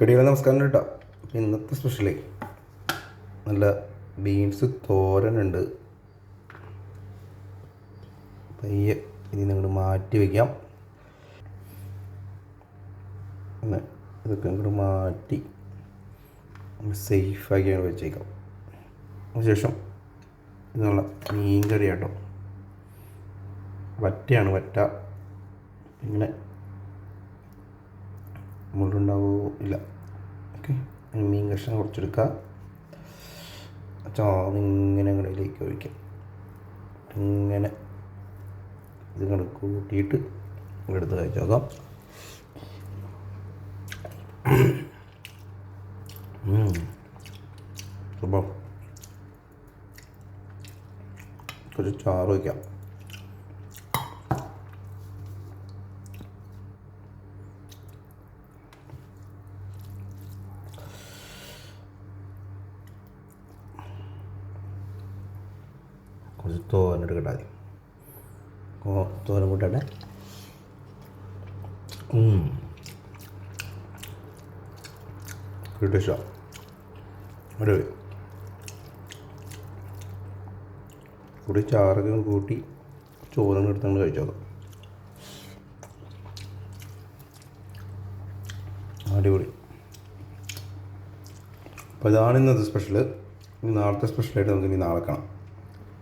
കടികളെ നമസ്കാരം കേട്ടോ. ഇന്നത്തെ സ്പെഷ്യലേ നല്ല ബീൻസ് തോരനുണ്ട്. പയ്യെ ഇനി നിങ്ങൾ മാറ്റി വയ്ക്കാം പിന്നെ ഇതൊക്കെ ഇങ്ങോട്ട് മാറ്റി സേഫാക്കി അങ്ങോട്ട് വെച്ചേക്കാം. അതിനുശേഷം ഇതിനുള്ള മീൻ കറി കേട്ടോ വറ്റയാണ് വറ്റ. ഇങ്ങനെ മുള്ളുണ്ടാവോ? ഇല്ല. ഓക്കെ. മീൻ കഷ്ണം കുറച്ചെടുക്കുക അച്ഛാ ഇങ്ങനെ അങ്ങോട്ടിലേക്ക് ഒഴിക്കാം. ഇങ്ങനെ ഇത് ഇങ്ങോട്ട് കൂട്ടിയിട്ട് എടുത്ത് കഴിച്ചോക്കാം കുറച്ച് ചാറ് വയ്ക്കാം കുറച്ച് തോരൻ എടുക്കട്ടെ ആദ്യം. ഓ തോരൻ കൂട്ടട്ടെ കിട്ടിഷോ ഒരു കൂടി ചാറൊക്കെ കൂട്ടി ചോറും നമ്മൾ കഴിച്ചോക്കാം. അടിപൊളി. അപ്പോൾ ഇതാണ് ഇന്നത്തെ സ്പെഷ്യൽ നാളത്തെ സ്പെഷ്യലായിട്ട് നമുക്ക് ഇനി നാളെ കാണാം.